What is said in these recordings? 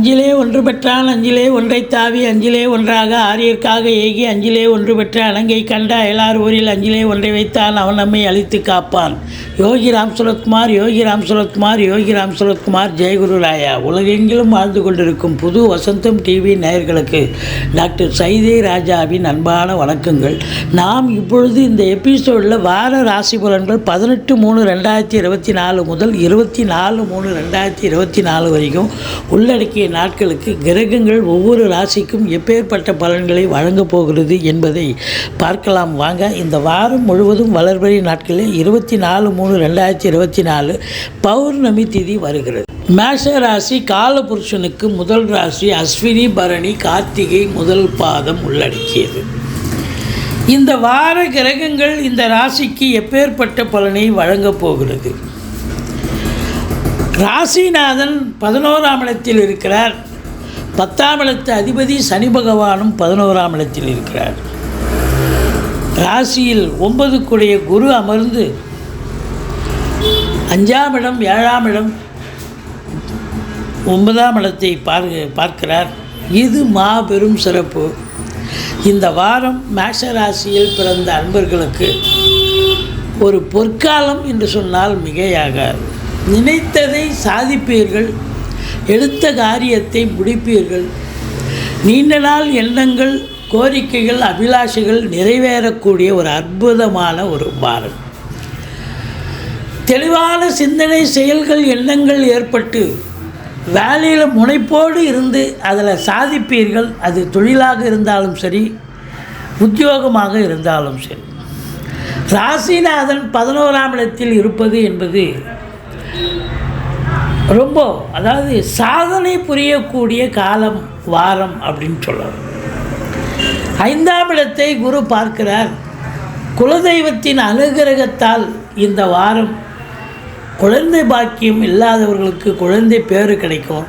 அஞ்சிலே ஒன்று பெற்றான் அஞ்சிலே ஒன்றை தாவி அஞ்சிலே ஒன்றாக ஆரியர்க்காக ஏகி அஞ்சிலே ஒன்று பெற்ற அலங்கை கண்ட அயலார் ஊரில் அஞ்சிலே ஒன்றை வைத்தான் அவன் நம்மை அழித்து காப்பான். யோகி ராம் சுரத்குமார் யோகி ராம் சுரத்குமார் யோகி ராம் சுரத்குமார் ஜெயகுரு ராயா. உலகெங்கிலும் வாழ்ந்து கொண்டிருக்கும் புது வசந்தம் டிவி நேயர்களுக்கு டாக்டர் சைதே ராஜாவின் அன்பான வணக்கங்கள். நாம் இப்பொழுது இந்த எபிசோடில் வார ராசி பலன்கள் பதினெட்டு மூணு ரெண்டாயிரத்தி இருபத்தி நாலு முதல் இருபத்தி நாலு மூணு ரெண்டாயிரத்தி இருபத்தி நாலு வரைக்கும் உள்ளடக்கிய நாட்களுக்கு கிரகங்கள் ஒவ்வொரு ராசிக்கும் எப்பேற்பட்ட பலன்களை வழங்கப் போகிறது என்பதை பார்க்கலாம். வாங்க இந்த வாரம் முழுவதும் வளர்பறை நாட்களில் இருபத்தி நாலு மூணு ரெண்டாயிரத்தி இருபத்தி நாலு பௌர்ணமி திதி வருகிறது. மேஷ ராசி காலபுருஷனுக்கு முதல் ராசி அஸ்வினி பரணி கார்த்திகை முதல் பாதம் உள்ளடக்கியது. இந்த வார கிரகங்கள் இந்த ராசிக்கு எப்பேற்பட்ட பலனை வழங்கப் போகிறது? ராசிநாதன் பதினோராம் இடத்தில் இருக்கிறார். பத்தாம் இடத்து அதிபதி சனி பகவானும் பதினோராம் இடத்தில் இருக்கிறார். ராசியில் ஒன்பதுக்குடைய குரு அமர்ந்து அஞ்சாம் இடம் ஏழாம் இடம் ஒன்பதாம் இடத்தை பார்க்க பார்க்கிறார். இது மாபெரும் சிறப்பு. இந்த வாரம் மேஷ ராசியில் பிறந்த அன்பர்களுக்கு ஒரு பொற்காலம் என்று சொன்னால் மிகையாகாது. நினைத்ததை சாதிப்பீர்கள் எடுத்த காரியத்தை முடிப்பீர்கள். நீண்ட நாள் எண்ணங்கள் கோரிக்கைகள் அபிலாஷைகள் நிறைவேறக்கூடிய ஒரு அற்புதமான ஒரு வாரம் தெளிவான சிந்தனை செயல்கள் எண்ணங்கள் ஏற்பட்டு வேலையில் முனைப்போடு இருந்து அதில் சாதிப்பீர்கள். அது தொழிலாக இருந்தாலும் சரி உத்தியோகமாக இருந்தாலும் சரி. ராசிநாதன் பதினோராம் இடத்தில் இருப்பது என்பது ரொம்ப அதாவது சாதனை புரியக்கூடிய காலம் வாரம் அப்படின்னு சொல்லலாம் ஐந்தாம் இடத்தை குரு பார்க்கிறார். குலதெய்வத்தின் அனுகிரகத்தால் இந்த வாரம் குழந்தை பாக்கியம் இல்லாதவர்களுக்கு குழந்தை பேறு கிடைக்கும்.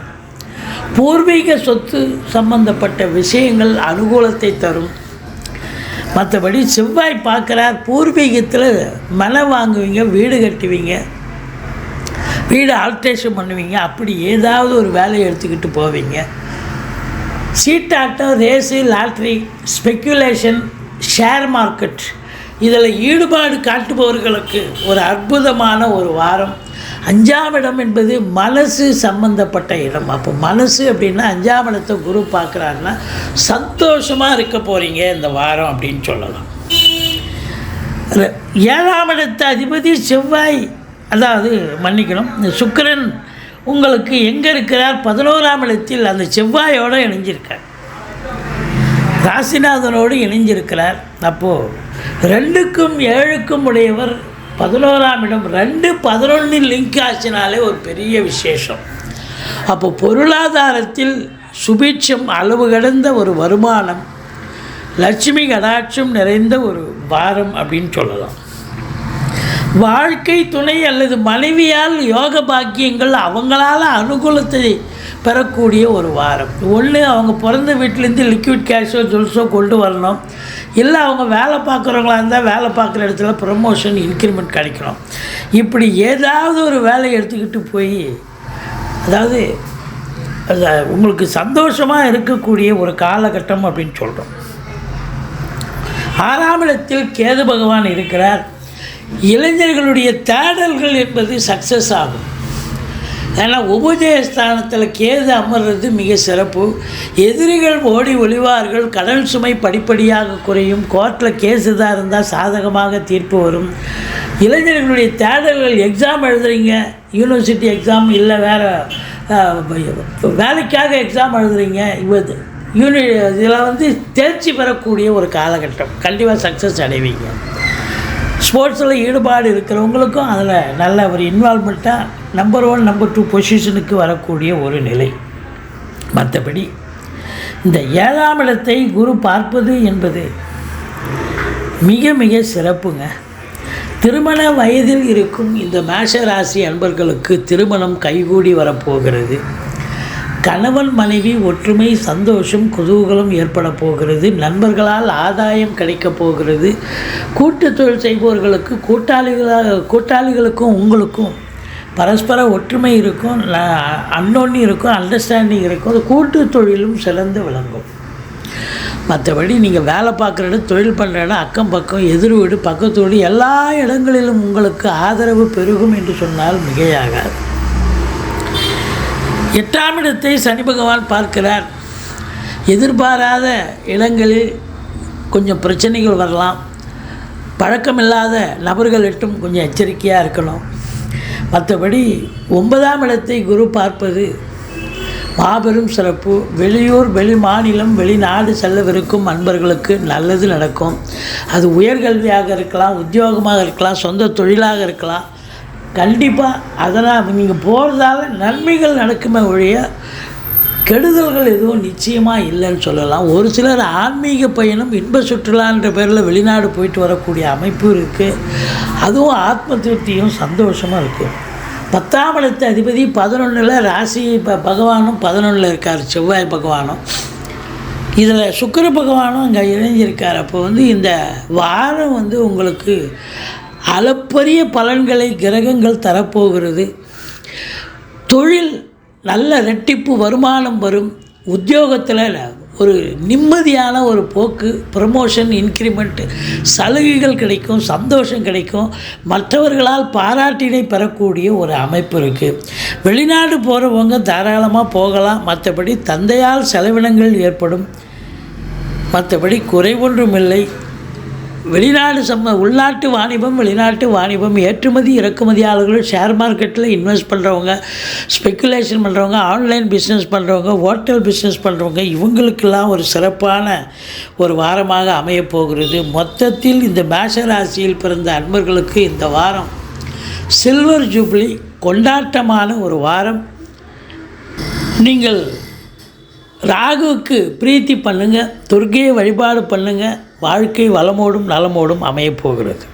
பூர்வீக சொத்து சம்பந்தப்பட்ட விஷயங்கள் அனுகூலத்தை தரும். மற்றபடி செவ்வாய் பார்க்குறார் பூர்வீகத்தில் மனை வாங்குவீங்க வீடு கட்டுவீங்க. வீடு ஆல்ட்ரேஷன் பண்ணுவீங்க. அப்படி ஏதாவது ஒரு வேலையை எடுத்துக்கிட்டு போவீங்க. சீட்டாட்டம் race lottery speculation share market இதில் ஈடுபாடு காட்டுபவர்களுக்கு ஒரு அற்புதமான ஒரு வாரம். அஞ்சாம் இடம் என்பது மனசு சம்பந்தப்பட்ட இடம். அப்போ மனசு அப்படின்னா அஞ்சாம் இடத்தை குரு பார்க்குறாருன்னா சந்தோஷமாக இருக்க போகிறீங்க இந்த வாரம் அப்படின்னு சொல்லலாம். ஏழாம் இடத்த அதிபதி செவ்வாய். அதாவது மன்னிக்கணும். இந்த சுக்கரன் உங்களுக்கு எங்கே இருக்கிறார்? பதினோராம் இடத்தில் அந்த செவ்வாயோடு இணைஞ்சிருக்கார். ராசிநாதனோடு இணைஞ்சிருக்கிறார். அப்போது ரெண்டுக்கும் ஏழுக்கும் உடையவர் பதினோராம் இடம். ரெண்டு பதினொன்று லிங்க் ஆச்சினாலே ஒரு பெரிய விசேஷம். அப்போ பொருளாதாரத்தில் சுபீட்சம் அளவு கடந்த ஒரு வருமானம் லட்சுமி கடாட்சம் நிறைந்த ஒரு வாரம் அப்படின்னு சொல்லலாம். வாழ்க்கை துணை அல்லது மனைவியால் யோக பாக்கியங்கள் அவங்களால அனுகூலத்தை பெறக்கூடிய ஒரு வாரம். ஒன்று அவங்க பிறந்த வீட்டிலேருந்து லிக்விட் கேஷோ ஜுவல்ஸோ கொண்டு வரணும். இல்லை அவங்க வேலை பார்க்குறவங்களா இருந்தால் வேலை பார்க்குற இடத்துல ப்ரமோஷன் இன்க்ரிமெண்ட் கிடைக்கணும். இப்படி ஏதாவது ஒரு வேலையை எடுத்துக்கிட்டு போய் அதாவது உங்களுக்கு சந்தோஷமாக இருக்கக்கூடிய ஒரு காலகட்டம் அப்படின்னு சொல்கிறோம் ஆறாம் இடத்தில் கேது பகவான் இருக்கிறார். இளைஞர்களுடைய தேடல்கள் என்பது சக்ஸஸ் ஆகும். ஏன்னா உபஜயஸ்தானத்தில் கேது அமர்றது மிக சிறப்பு. எதிரிகள் ஓடி ஒளிவார்கள் கடல் சுமை படிப்படியாக குறையும் கோர்ட்டில் கேஸ் இதாக இருந்தால் சாதகமாக தீர்ப்பு வரும். இளைஞர்களுடைய தேடல்கள் எக்ஸாம் எழுதுறீங்க யூனிவர்சிட்டி எக்ஸாம் இல்லை வேறு வேலைக்காக எக்ஸாம் எழுதுறீங்க இவது யூனி இதில் வந்து தேர்ச்சி பெறக்கூடிய ஒரு காலகட்டம். கண்டிப்பாக சக்ஸஸ் அடைவீங்க. ஸ்போர்ட்ஸில் ஈடுபாடு இருக்கிறவங்களுக்கும் அதில் நல்ல ஒரு இன்வால்மெண்ட்டாக நம்பர் ஒன் நம்பர் டூ பொசிஷனுக்கு வரக்கூடிய ஒரு நிலை. மற்றபடி இந்த ஏழாம் இடத்தை குரு பார்ப்பது என்பது மிக மிக சிறப்புங்க. திருமண வயதில் இருக்கும் இந்த மேஷ ராசி அன்பர்களுக்கு திருமணம் கைகூடி வரப்போகிறது. கணவன் மனைவி ஒற்றுமை சந்தோஷம் குதூகலம் ஏற்பட போகிறது. நண்பர்களால் ஆதாயம் கிடைக்கப் போகிறது. கூட்டு தொழில் செய்பவர்களுக்கு கூட்டாளிகளாக கூட்டாளிகளுக்கும் உங்களுக்கும் பரஸ்பர ஒற்றுமை இருக்கும் அன்னொன்று இருக்கும் அண்டர்ஸ்டாண்டிங் இருக்கும். அது கூட்டு தொழிலும் சிறந்து விளங்கும். மற்றபடி நீங்கள் வேலை பார்க்குற இடம் தொழில் பண்ணுற இடம் அக்கம் பக்கம் எதிர் வீடு பக்கத்து வீடு எல்லா இடங்களிலும் உங்களுக்கு ஆதரவு பெருகும் என்று சொன்னால் மிகையாகாது. எட்டாம் இடத்தை சனி பகவான் பார்க்கிறார். எதிர்பாராத இடங்களில் கொஞ்சம் பிரச்சனைகள் வரலாம். பழக்கமில்லாத நபர்களிட்டும் கொஞ்சம் எச்சரிக்கையாக இருக்கணும். மற்றபடி ஒன்பதாம் இடத்தை குரு பார்ப்பது மாபெரும் சிறப்பு. வெளியூர் வெளி மாநிலம் வெளிநாடு செல்லவிருக்கும் அன்பர்களுக்கு நல்லது நடக்கும். அது உயர்கல்வியாக இருக்கலாம் உத்தியோகமாக இருக்கலாம் சொந்த தொழிலாக இருக்கலாம். கண்டிப்பாக அதனால் நீங்கள் போகிறதால நன்மைகள் நடக்குமே ஒழிய கெடுதல்கள் எதுவும் நிச்சயமாக இல்லைன்னு சொல்லலாம். ஒரு சிலர் ஆன்மீக பயணம் இன்ப சுற்றுலான்ற பேரில் வெளிநாடு போயிட்டு வரக்கூடிய அமைப்பு இருக்குது அதுவும் ஆத்ம திருப்தியும் சந்தோஷமாக இருக்குது பத்தாம் இடத்து அதிபதி பதினொன்றில் ராசி ப பகவானும் பதினொன்றில் இருக்கார் செவ்வாய் பகவானும். இதில் சுக்கிர பகவானும் அங்கே இணைஞ்சிருக்கார். அப்போ வந்து இந்த வாரம் வந்து உங்களுக்கு அளப்பரிய பலன்களை கிரகங்கள் தரப்போகிறது. தொழில் நல்ல ரெட்டிப்பு வருமானம் வரும். உத்தியோகத்தில் ஒரு நிம்மதியான ஒரு போக்கு ப்ரமோஷன் இன்க்ரிமெண்ட்டு சலுகைகள் கிடைக்கும் சந்தோஷம் கிடைக்கும். மற்றவர்களால் பாராட்டினை பெறக்கூடிய ஒரு அமைப்பு இருக்குது வெளிநாடு போகிறவங்க தாராளமாக போகலாம். மற்றபடி தந்தையால் செலவினங்கள் ஏற்படும். மற்றபடி குறைவொன்றும் இல்லை வெளிநாடு சம்ம உள்நாட்டு வாணிபம் வெளிநாட்டு வாணிபம் ஏற்றுமதி இறக்குமதியாளர்கள் ஷேர் மார்க்கெட்டில் இன்வெஸ்ட் பண்ணுறவங்க ஸ்பெக்குலேஷன் பண்ணுறவங்க ஆன்லைன் பிஸ்னஸ் பண்ணுறவங்க ஹோட்டல் பிஸ்னஸ் பண்ணுறவங்க இவங்களுக்கெல்லாம் ஒரு சிறப்பான ஒரு வாரமாக அமையப்போகிறது மொத்தத்தில் இந்த மேஷ ராசியில் பிறந்த அன்பர்களுக்கு இந்த வாரம் சில்வர் ஜூப்ளி கொண்டாட்டமான ஒரு வாரம். நீங்கள் ராகுவுக்கு பிரீத்தி பண்ணுங்கள் துர்க்கையை வழிபாடு பண்ணுங்கள் வாழ்க்கை வளமோடும் நலமோடும் அமையப் போகிறது.